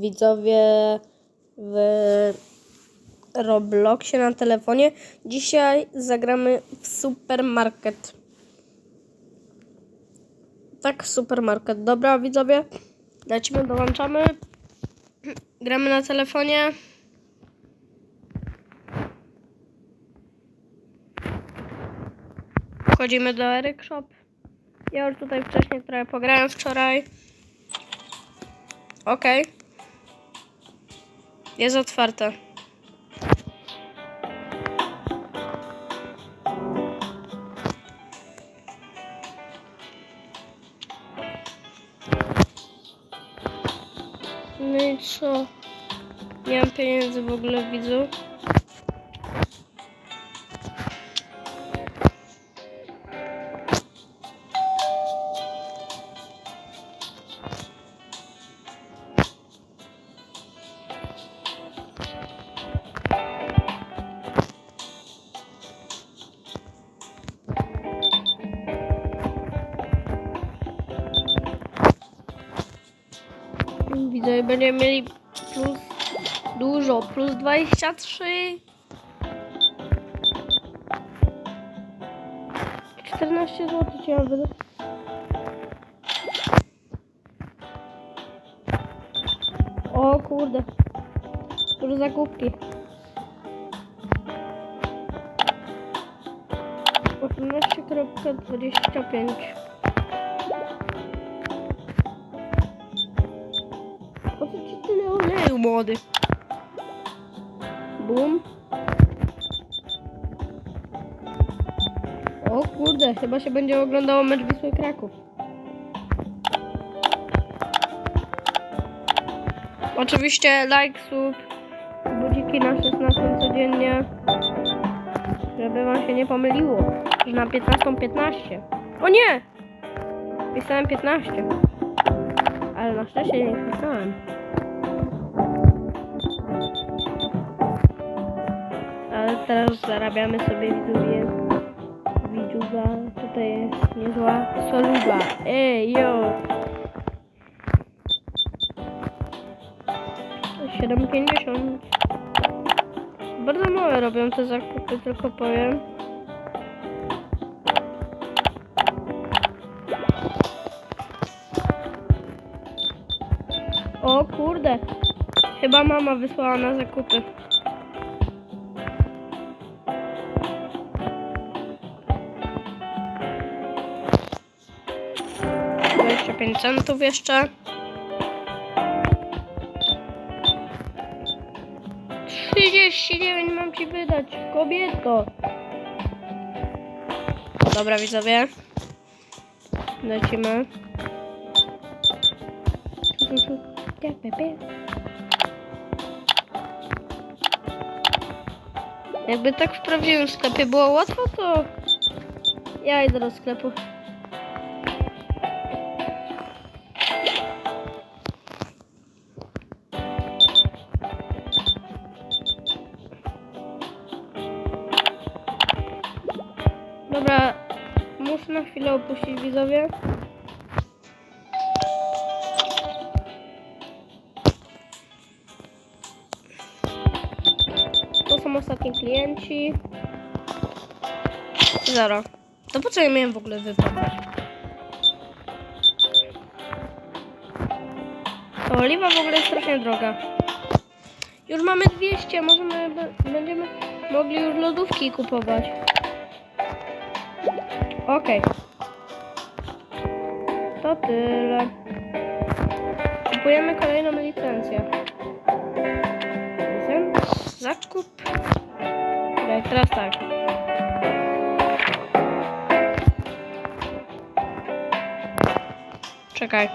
Widzowie w Robloxie na telefonie. Dzisiaj zagramy w supermarket. Tak, supermarket. Dobra, widzowie. Lecimy, dołączamy. Gramy na telefonie. Wchodzimy do Eric Shop. Ja już tutaj wcześniej trochę pograłem wczoraj. Okej. Jest otwarte. No i co? Nie mam pieniędzy w ogóle, widzu. 23. 14 zł mam wydać. O kurde. Dużo zakupki. 18.25 Po co ci tyle oleju, młody? Bum. O kurde, chyba się będzie oglądało mecz Wisły Kraków. Oczywiście like, sub, budziki na 16 codziennie, żeby wam się nie pomyliło, że na 15.15. 15. O nie! Pisałem 15. Ale na szczęście nie pisałem. Teraz zarabiamy sobie widzowie. Widzuga. Tutaj jest niezła soluba. Ej, yo! 7,50 Bardzo małe robią te zakupy, tylko powiem. O kurde. Chyba mama wysłała na zakupy. Dwadzieścia pięć centów jeszcze. Trzydzieści dziewięć mam ci wydać, kobieto. Dobra widzowie. Lecimy. Jakby tak w prawdziwym sklepie było łatwo, to ja idę do sklepu. Muszę opuścić widzowie. To są ostatni klienci. Zero. To po co ja miałem w ogóle wypłacać? To oliwa w ogóle jest strasznie droga. Już mamy 200, możemy, będziemy mogli już lodówki kupować. Okej. To tyle. Kupujemy kolejną licencję. Zakup. Okej, teraz tak. Czekaj.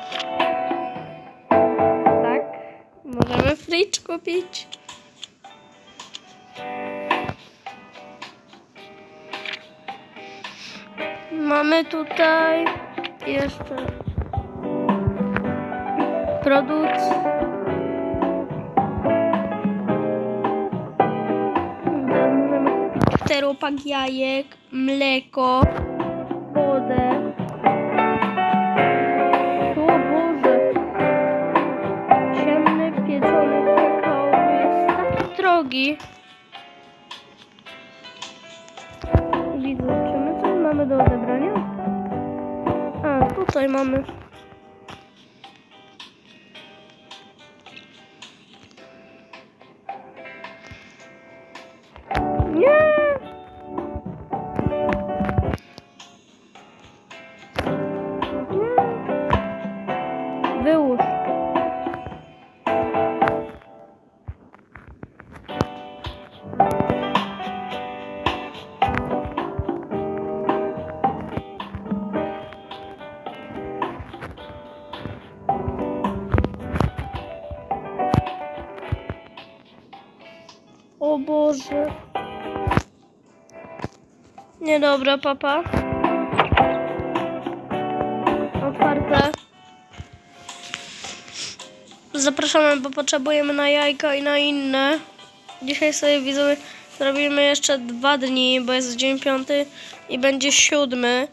Tak. Możemy fridge kupić. Mamy tutaj jeszcze produkt czteropak jajek, mleko, wodę. O Ciemny, pieczony jest drogi. Tutaj mamy. Niedobra, papa. Otwarte. Zapraszamy, bo potrzebujemy na jajka i na inne. Dzisiaj sobie widzowie zrobimy jeszcze dwa dni, bo jest dzień piąty i będzie siódmy.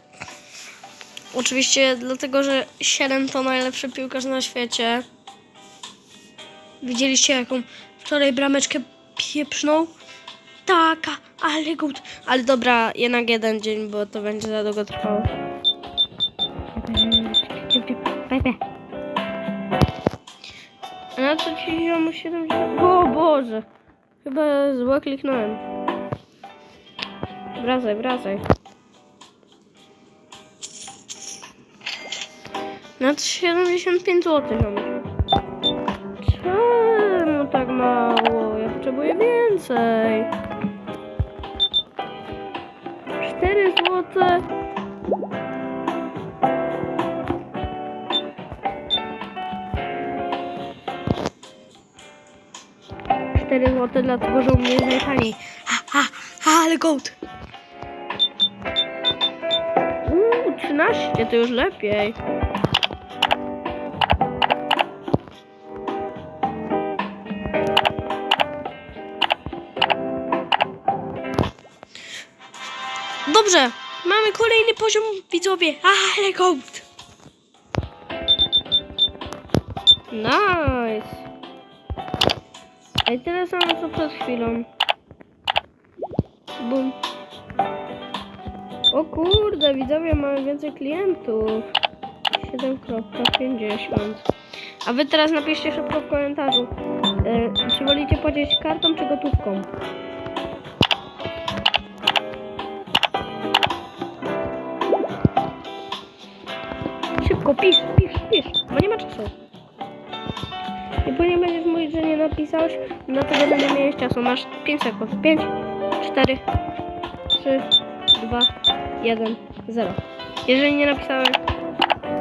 Oczywiście dlatego, że 7 to najlepszy piłkarz na świecie. Widzieliście jaką wczoraj brameczkę pieprzną? Taka, ale gut. Ale dobra, jednak jeden dzień, bo to będzie za długo trwało. Na co ci ziomu 70? O Boże! Chyba zło kliknąłem. Wracaj, wracaj. Na 75 zł ziomu. Czemu tak mało? Ja potrzebuję więcej. 4 złote. Cztery złote, dlatego że u mnie jest najtaniej. Ha, ha, ha, ale gold. Uuu, 13, to już lepiej. Dobrze, mamy kolejny poziom widzowie. Ale gold. Nice. I tyle samo co przed chwilą. Bum. O kurde, widzowie, mamy więcej klientów. 7.50. A wy teraz napiszcie szybko w komentarzu, e, czy wolicie płacić kartą czy gotówką. Szybko, pisz, pisz, pisz, bo nie ma czasu. I później będziesz mówić, że nie napisałeś, dlatego że nie miałeś czasu. Masz 5 sekund. 5, 4, 3, 2, 1, 0. Jeżeli nie napisałeś,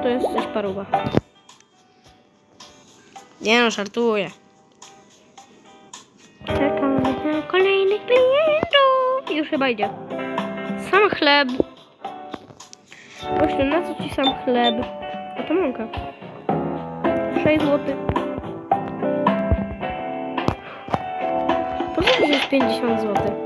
to jesteś paruwa. Nie no, żartuję. Czekamy na kolejnych klientów. Już chyba idzie. Sam chleb. Właśnie, na co ci sam chleb? To mąka. 6 zł. Po jest 50 zł?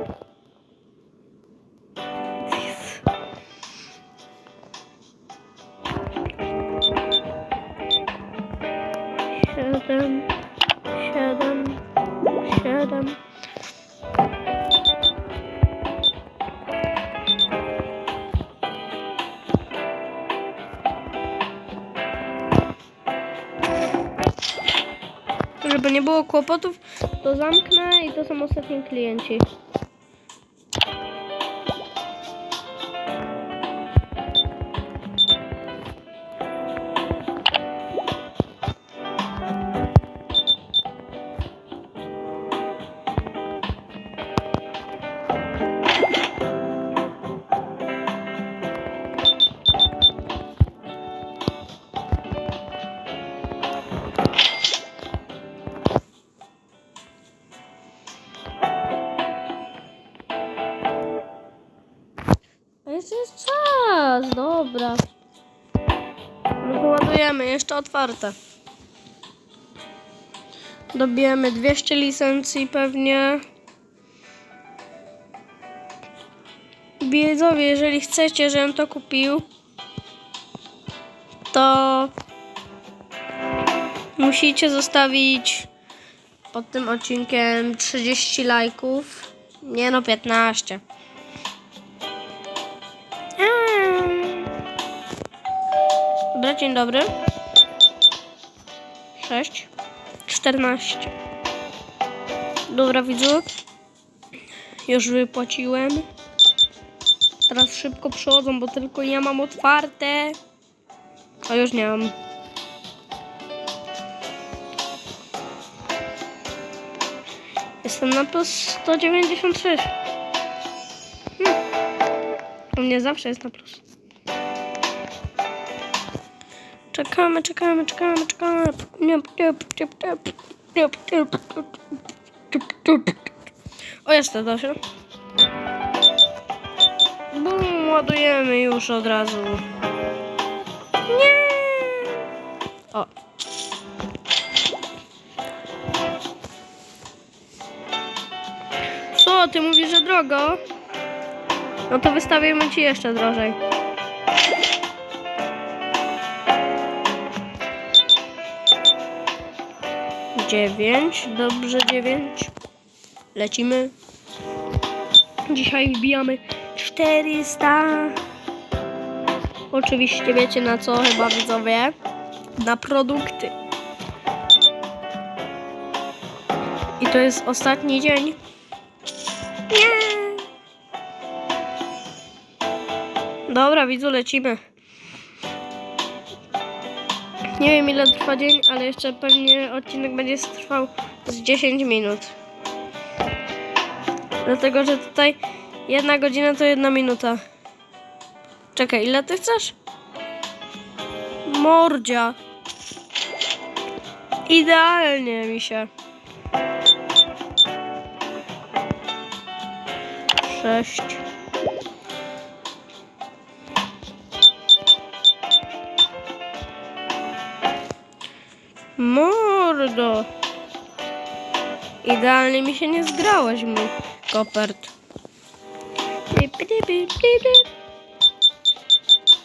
Było kłopotów, to zamknę i to są ostatni klienci. Otwarte. Dobijemy 200 licencji pewnie. Widzowie, jeżeli chcecie, żebym to kupił, to musicie zostawić pod tym odcinkiem 30 lajków. Nie no, 15. Eee. Dobra, dzień dobry. 6. 14. Dobra, widzu. Już wypłaciłem. Teraz szybko przychodzą, bo tylko ja mam otwarte. A już nie mam. Jestem na plus 196. Hmm. U mnie zawsze jest na plus. Czekamy, czekamy, czekamy, czekamy. O, to dobrze. Bum, ładujemy już od razu. Nie. O. Co, ty mówisz, że drogo? No to wystawimy ci jeszcze drożej. Dziewięć, dobrze dziewięć. Lecimy. Dzisiaj wbijamy 400. Oczywiście wiecie na co chyba widzowie? Na produkty. I to jest ostatni dzień. Nie. Dobra, widzu, lecimy. Nie wiem ile trwa dzień, ale jeszcze pewnie odcinek będzie trwał z 10 minut. Dlatego, że tutaj jedna godzina to jedna minuta. Czekaj, ile ty chcesz? Mordzia. Idealnie mi się. Sześć. Mordo. Idealnie mi się nie zgrałeś, mój kopert.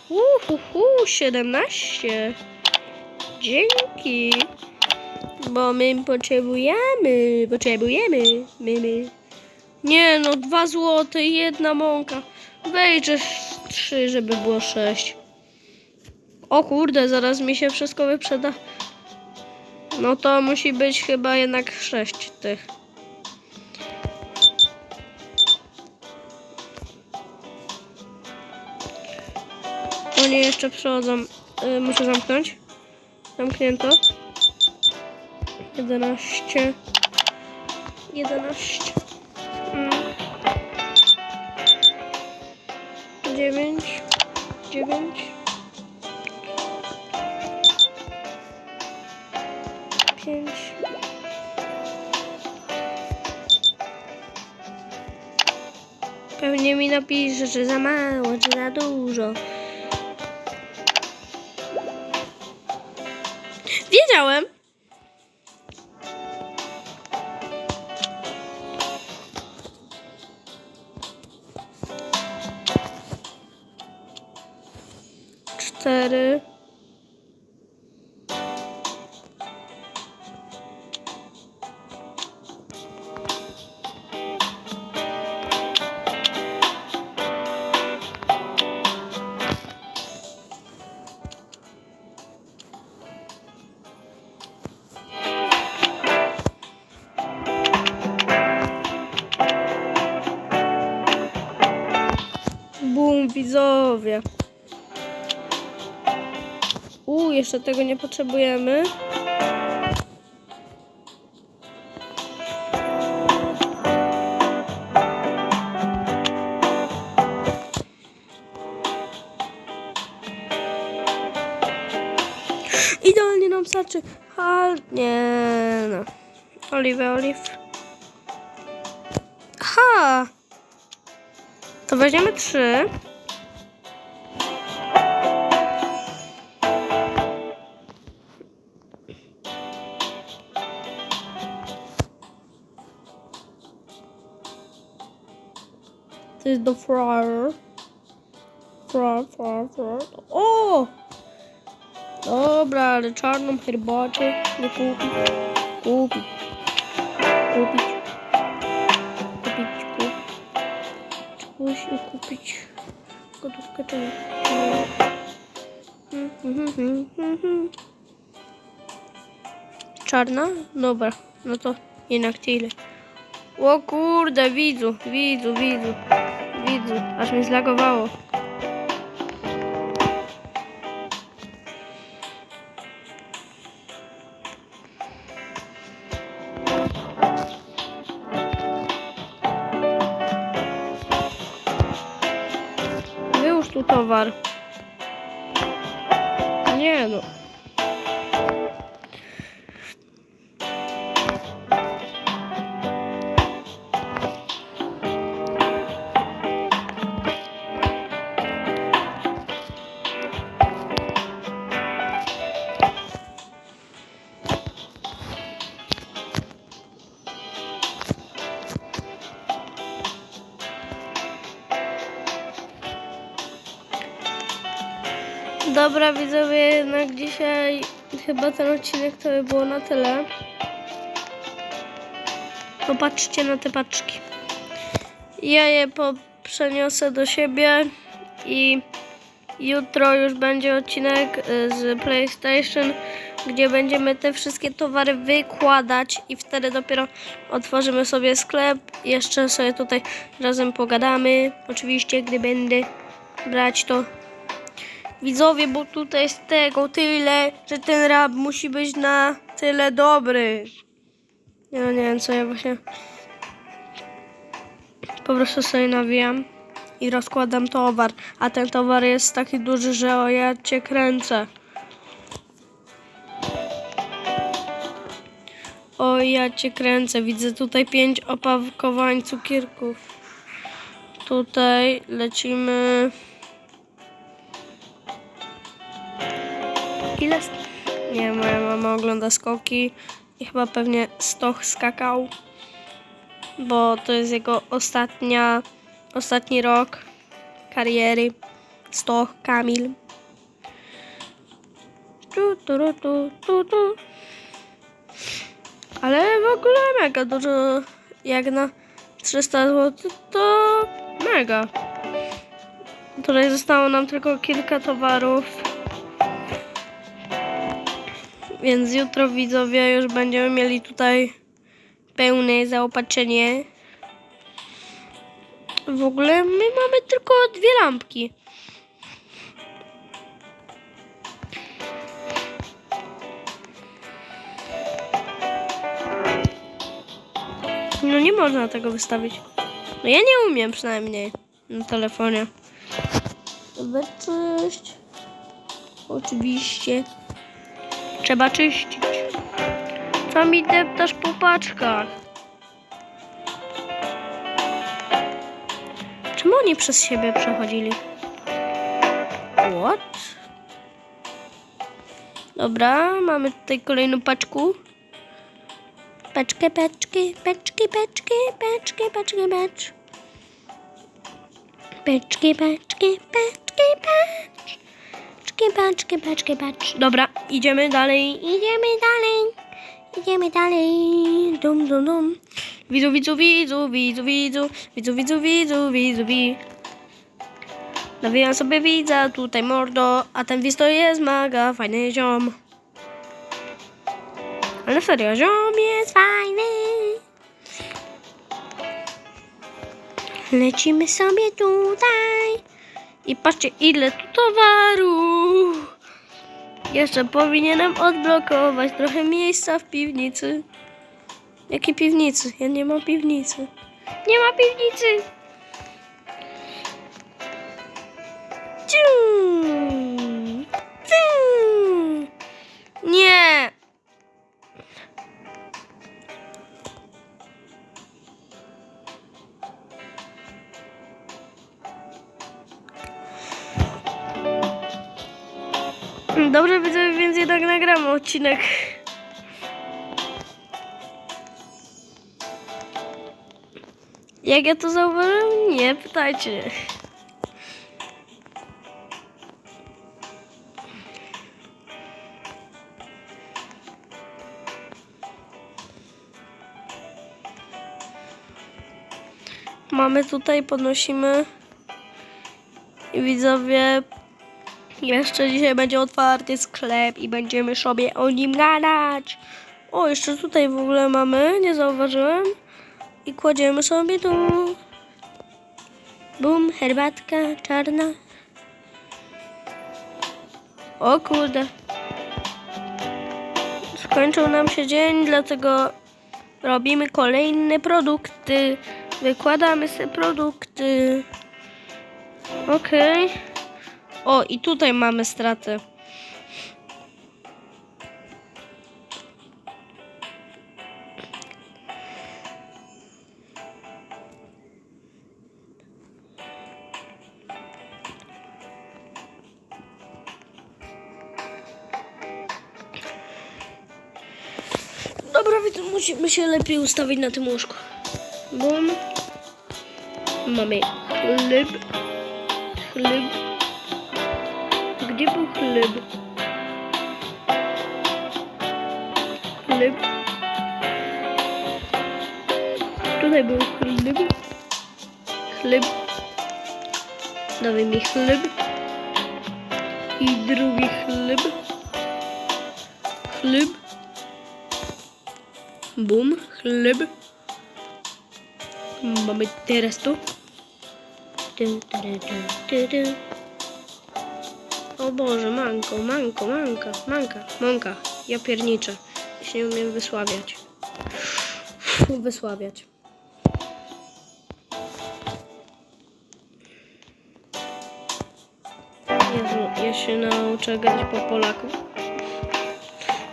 Uhuhu, 17. Dzięki. Bo my potrzebujemy, potrzebujemy, my, my. Nie no, dwa złote i jedna mąka. Wejdziesz trzy, żeby było sześć. O kurde, zaraz mi się wszystko wyprzeda. No to musi być chyba jednak sześć tych. Oni jeszcze przychodzą. Y, muszę zamknąć. Zamknięto. 11. 11. Mm. 9. 9. napisze, że za mało, czy za dużo. Wiedziałem. Cztery. Jeszcze tego nie potrzebujemy. Idealnie nam starczy. Ale nie no. Oliwę, oliw. Ha! To weźmiemy trzy. is the fryer. Fryer, fryer, fryer. О! Dobra, ale czarną herbatę nie kupić. Kupić. Kupić. Kupić, kupić. Czegoś nie kupić. Gotówkę czego? Czarna? Dobra, no to jednak tyle. O kurde, widzę, widzę, widzę. Aż mi zlagowało. Dobra widzowie, jednak dzisiaj chyba ten odcinek to by było na tyle. Popatrzcie na te paczki. Ja je po przeniosę do siebie i jutro już będzie odcinek y, z PlayStation, gdzie będziemy te wszystkie towary wykładać i wtedy dopiero otworzymy sobie sklep. Jeszcze sobie tutaj razem pogadamy. Oczywiście, gdy będę brać to Widzowie, bo tutaj jest tego tyle, że ten rap musi być na tyle dobry. Ja nie wiem, co ja właśnie po prostu sobie nawijam i rozkładam towar. A ten towar jest taki duży, że o ja cię kręcę. O ja cię kręcę. Widzę tutaj pięć opakowań cukierków. Tutaj lecimy. Nie, moja mama ogląda skoki i chyba pewnie Stoch skakał, bo to jest jego ostatnia, ostatni rok kariery. Stoch, Kamil. Tu, tu, tu, tu, tu. Ale w ogóle mega dużo, jak na 300 zł, to mega. Tutaj zostało nam tylko kilka towarów. Więc jutro widzowie już będziemy mieli tutaj pełne zaopatrzenie. W ogóle my mamy tylko dwie lampki. No nie można tego wystawić. No ja nie umiem przynajmniej na telefonie. Obecność. Oczywiście. Trzeba czyścić. Co mi deptasz po paczkach? Czemu oni przez siebie przechodzili? What? Dobra, mamy tutaj kolejną paczku. Paczkę, paczki, paczki, paczki, paczki, paczki, paczki. Paczki, paczki, paczki, paczki. Paczki, paczki, paczki, paczki. Dobra, idziemy dalej, idziemy dalej. Idziemy dalej. Dum, dum, dum. Widzu, widzu, widzu, widzu, widzu, widzu, widzu, widzu, widzu, widzu. Nawijam sobie widza, tutaj mordo, a ten widz to jest maga, fajny ziom. Ale serio, ziom jest fajny. Lecimy sobie tutaj. I patrzcie, ile tu towaru. Jeszcze powinienem odblokować trochę miejsca w piwnicy. Jakiej piwnicy? Ja nie mam piwnicy. Nie ma piwnicy. Ciu. Ciu. Nie. Dobrze widzę, więc jednak nagramy odcinek. Jak ja to zauważyłem? Nie, pytajcie. Mamy tutaj, podnosimy I widzowie, jeszcze dzisiaj będzie otwarty sklep i będziemy sobie o nim gadać. O, jeszcze tutaj w ogóle mamy, nie zauważyłem. I kładziemy sobie tu. Bum, herbatka czarna. O kurde. Skończył nam się dzień, dlatego robimy kolejne produkty. Wykładamy sobie produkty. Okej. O, i tutaj mamy stratę. Dobra, więc musimy się lepiej ustawić na tym łóżku. Bum. Mamy chleb. Chleb. Gdzie był chleb? Chleb. Tutaj był chleb. Chleb. Dawaj mi chleb. I drugi chleb. Chleb. Bum, chleb. Mamy teraz tu. Tu, tu, tu, tu, tu. O Boże, manko, manko, manka, manka, mąka. Ja pierniczę. Się nie umiem wysławiać. Wysławiać. Jezu, ja się nauczę grać po polaku.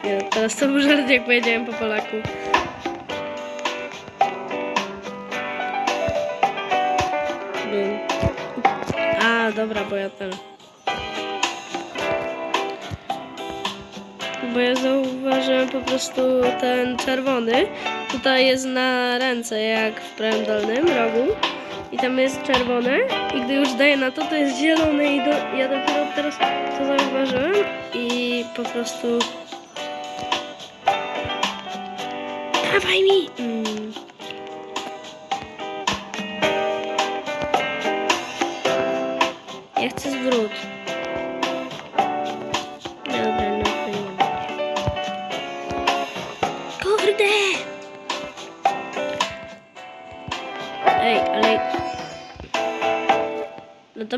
Nie, teraz to był żart, jak powiedziałem po polaku. A, dobra, bo ja ten. Bo ja zauważyłem po prostu ten czerwony. Tutaj jest na ręce, jak w prawym dolnym rogu. I tam jest czerwone. I gdy już daję na to, to jest zielone. I do, ja dopiero teraz to zauważyłem. I po prostu. Dawaj mi! Mm. Ja chcę zwrót.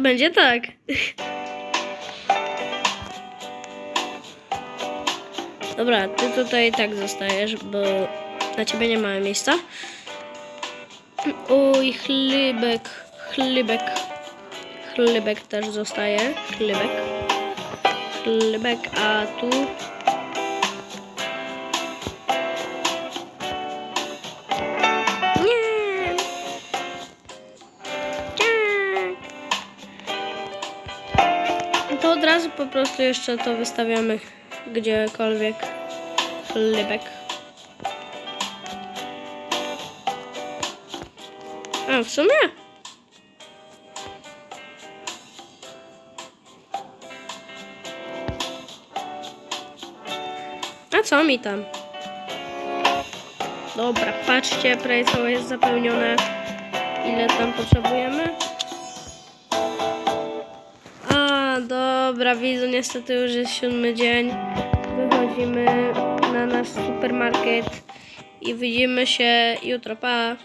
Będzie tak. Dobra, ty tutaj tak zostajesz, bo na ciebie nie ma miejsca. Oj, chlebek, chlebek. Chlebek też zostaje. Chlebek. Chlebek, a tu. Po prostu jeszcze to wystawiamy gdziekolwiek. Chlebek. A, w sumie? A co mi tam? Dobra, patrzcie, prawie jest zapełnione. Ile tam potrzebujemy? Dobra, widzę, niestety już jest siódmy dzień. Wychodzimy na nasz supermarket i widzimy się jutro, pa!